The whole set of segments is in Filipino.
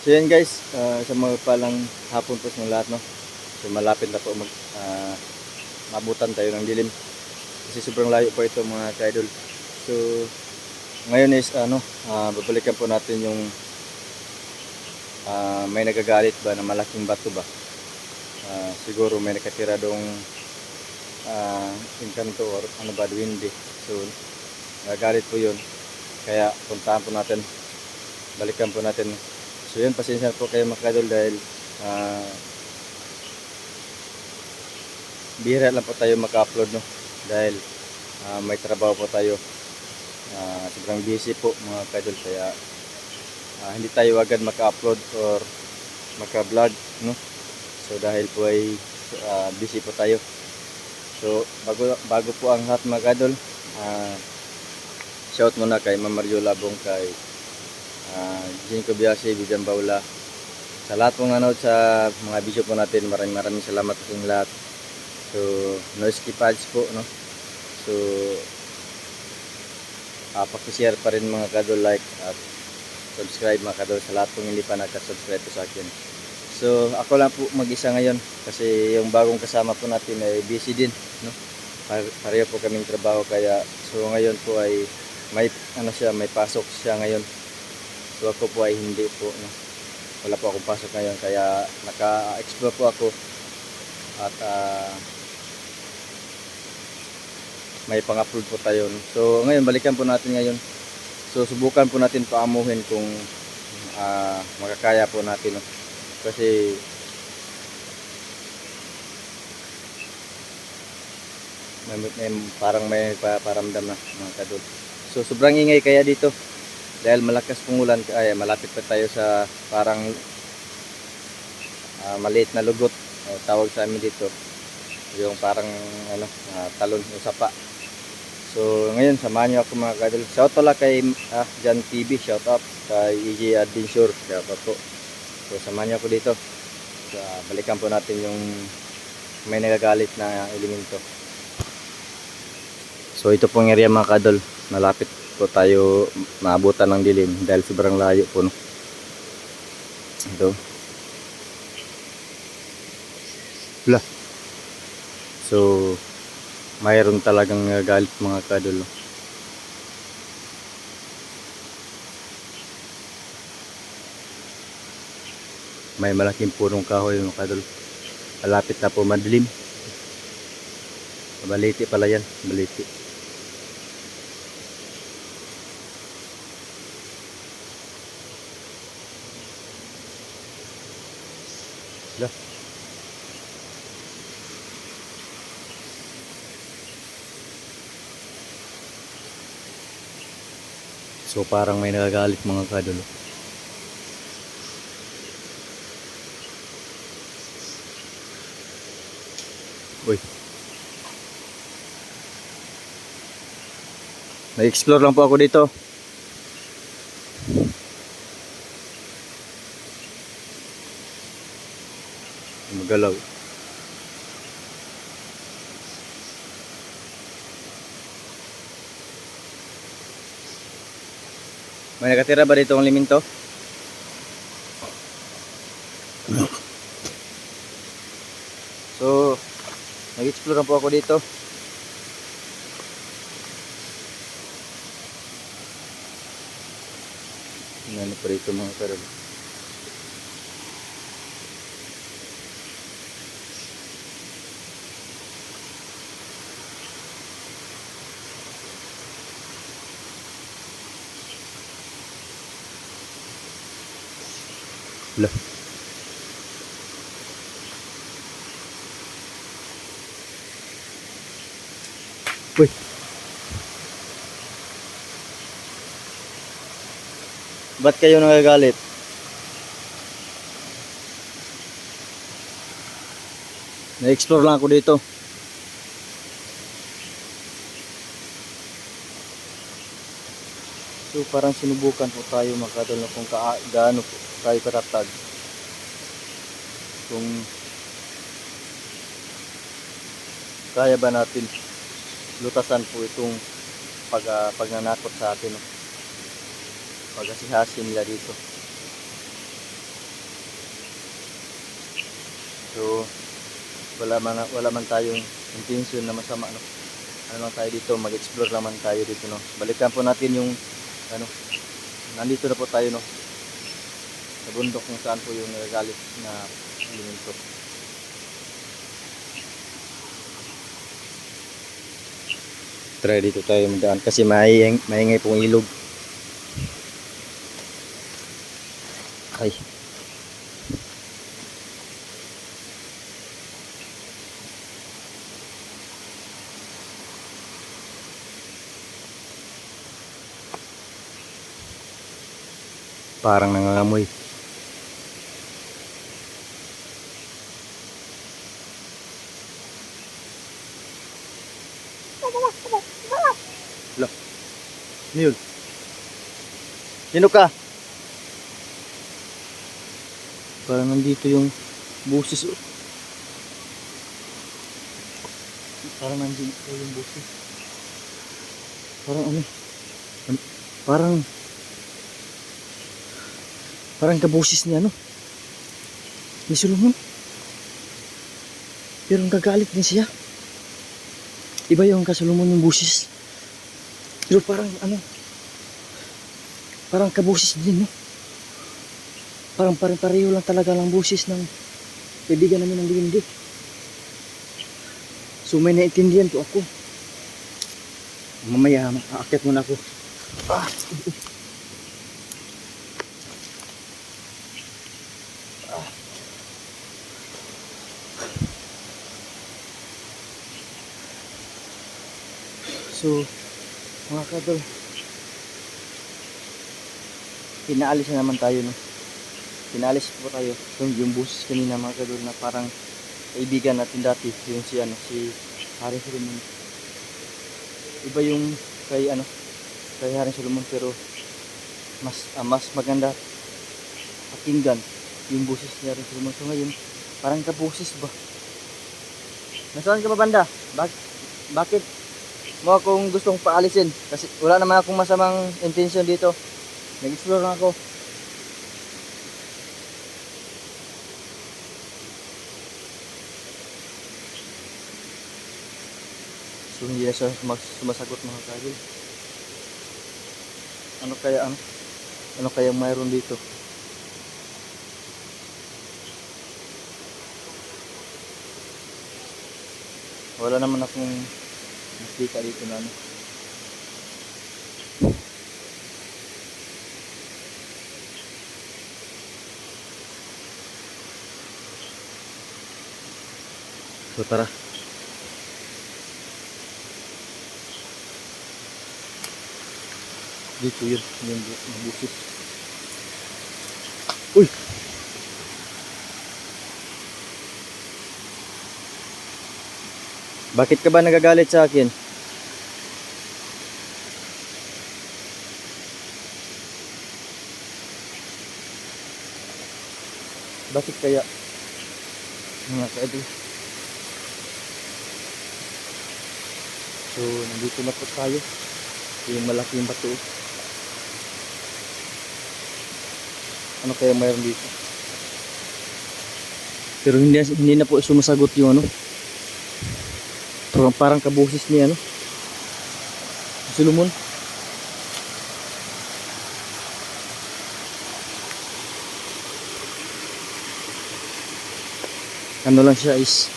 So yan guys, ah, sa mga palang hapon po sa lahat no. So malapit na po mag ah, mabutan tayo ng dilim. Kasi sobrang layo po ito mga ka-idol. So ngayon is ano, ah, babalikan po natin yung ah, may nagagalit ba na malaking bato ba. Ah, siguro may nakatira dong ah, inkanto or ano ba, duwindi. So nagagalit po yun. Kaya puntahan po natin, balikan po natin So yun, pasensya po kayo mga kadol dahil ah bihira lang po tayo maka-upload no? Dahil ah, may trabaho po tayo. Ah, sobrang busy po mga kadol kaya ah, hindi tayo agad maka-upload or maka-vlog no? So dahil po ay ah, busy po tayo. So bago, bago po ang lahat mga kadol ah, shout muna kay Ma'am Mario Labong kay uh, Jinko Biasi, Bijan Baula. Sa lahat pong nanood sa mga video po natin, maraming maraming salamat sa inyong lahat. So, no skip po, no? So, uh, pakishare pa rin mga kadol like at subscribe mga kadol sa lahat pong hindi pa nakasubscribe po sa akin. So, ako lang po mag-isa ngayon kasi yung bagong kasama po natin ay busy din, no? Par- Pareho po kaming trabaho kaya so ngayon po ay may ano siya, may pasok siya ngayon. So ako po ay hindi po. No? Wala po akong pasok ngayon kaya naka-explore po ako at ah, may pang-upload po tayo. So ngayon balikan po natin ngayon. So subukan po natin paamuhin kung ah, makakaya po natin. No? Kasi may, may, parang may pa- paramdam na mga kadol. So sobrang ingay kaya dito dahil malakas pong ulan ay malapit pa tayo sa parang ah, maliit na lugot o tawag sa amin dito. Yung parang ano ah, talon yung sapa. So ngayon samahan niyo ako mga kadol shout out kay ah, Jan TV shout out kay EJ Adventure. Shout out po. So samahan niyo ako dito. So, ah, balikan po natin yung may nagagalit na elemento. So ito pong area mga kadol malapit po tayo maabutan ng dilim dahil sobrang layo po no. Ito. Wala. So mayroon talagang galit mga kadol. no. May malaking punong kahoy mga kadol. Malapit na po madilim. Baliti pala yan. Baliti. Lah. So parang may nagagalit mga kadulo. Uy. Nag-explore lang po ako dito. Magalaw. May nakatira ba dito ang liminto? So, nag-explore na po ako dito. Ano pa rito mga karol? Lah. Uy. Ba't kayo nagagalit? Na-explore lang ako dito. So parang sinubukan po tayo makadal na kung gaano tayo karatag. Kung kaya ba natin lutasan po itong pag, ah, pagnanakot sa atin. No? Pagasihasin nila dito. So, wala man, wala man tayong intention na masama, no? Ano lang tayo dito, mag-explore naman tayo dito, no? Balikan po natin yung, ano, nandito na po tayo, no? Sa bundok kung saan po yung nagagalit na elemento. Try dito tayo magdaan kasi maingay, maingay pong ilog. Ay. Parang nangangamoy. Lo. Ano yun? Sino ka? Parang nandito yung busis. oh. Parang nandito yung busis. Parang ano? An- Parang Parang kabusis niya, no? Ni Solomon. Pero nagagalit din siya. Iba yung kasolomon yung busis. Pero parang ano, parang kabusis din, no? Parang parang pareho lang talaga lang busis ng kaibigan namin ng Bindi. So may naintindihan ko ako. Mamaya, aakyat muna ako. Ah, So, mga kadol, pinaalis na naman tayo, no? Pinaalis po tayo. Yung, yung bus kanina, mga kadol, na parang kaibigan natin dati, yung si, ano, si Haring Solomon. Iba yung kay, ano, kay Haring Solomon, pero mas, ah, mas maganda pakinggan yung boses ni Haring Solomon. So ngayon, parang kabusis ba? Nasaan ka ba banda? Bak bakit mo akong gustong paalisin kasi wala naman akong masamang intention dito. Nag-explore na ako. So hindi na siya sumas- sumasagot mga kagil. Ano kaya ano? Ano kaya mayroon dito? Wala naman akong nakita dito na ano. So tara. Dito yun, yung, bu- yung bukit. Uy! Bakit ka ba nagagalit sa akin? Bakit kaya? Mga kaidol. So, nandito na po tayo. Yung malaking bato. Ano kaya mayroon dito? Pero hindi, hindi na po sumasagot yung ano. Parang, parang kabusis niya, no? Solomon. Ano lang siya is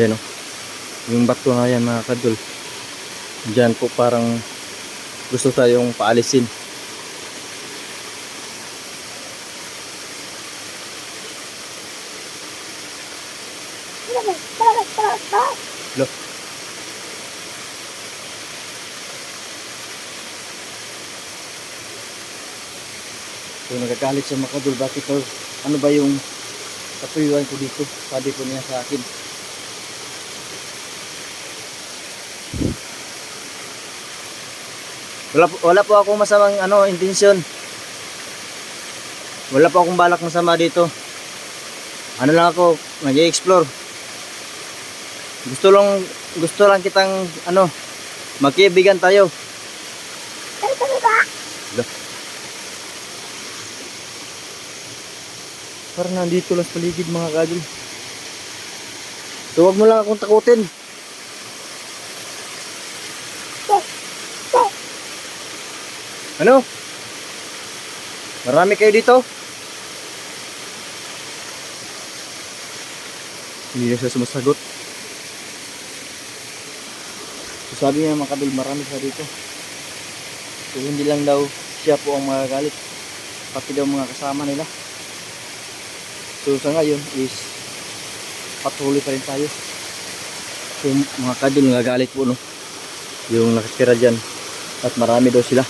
Ayan o. Yung bato na yan mga kadol. Diyan po parang gusto tayong paalisin. So nagagalit siya mga kadol. Bakit to? Ano ba yung katuyuan ko dito? Sabi ko niya sa akin. Wala po, wala po akong masamang ano, intensyon. Wala po akong balak masama dito. Ano lang ako, nag-explore. Gusto lang gusto lang kitang ano, magkaibigan tayo. Parang nandito lang sa paligid mga kadol. So wag mo lang akong takutin. Ano? Marami kayo dito? Hindi na siya sumasagot. So sabi niya mga kadol, marami siya dito. So hindi lang daw siya po ang magagalit. Pati daw mga kasama nila. So sa ngayon is patuloy pa rin tayo. So mga kadol, nagagalit po no. Yung nakatira dyan. At marami daw sila.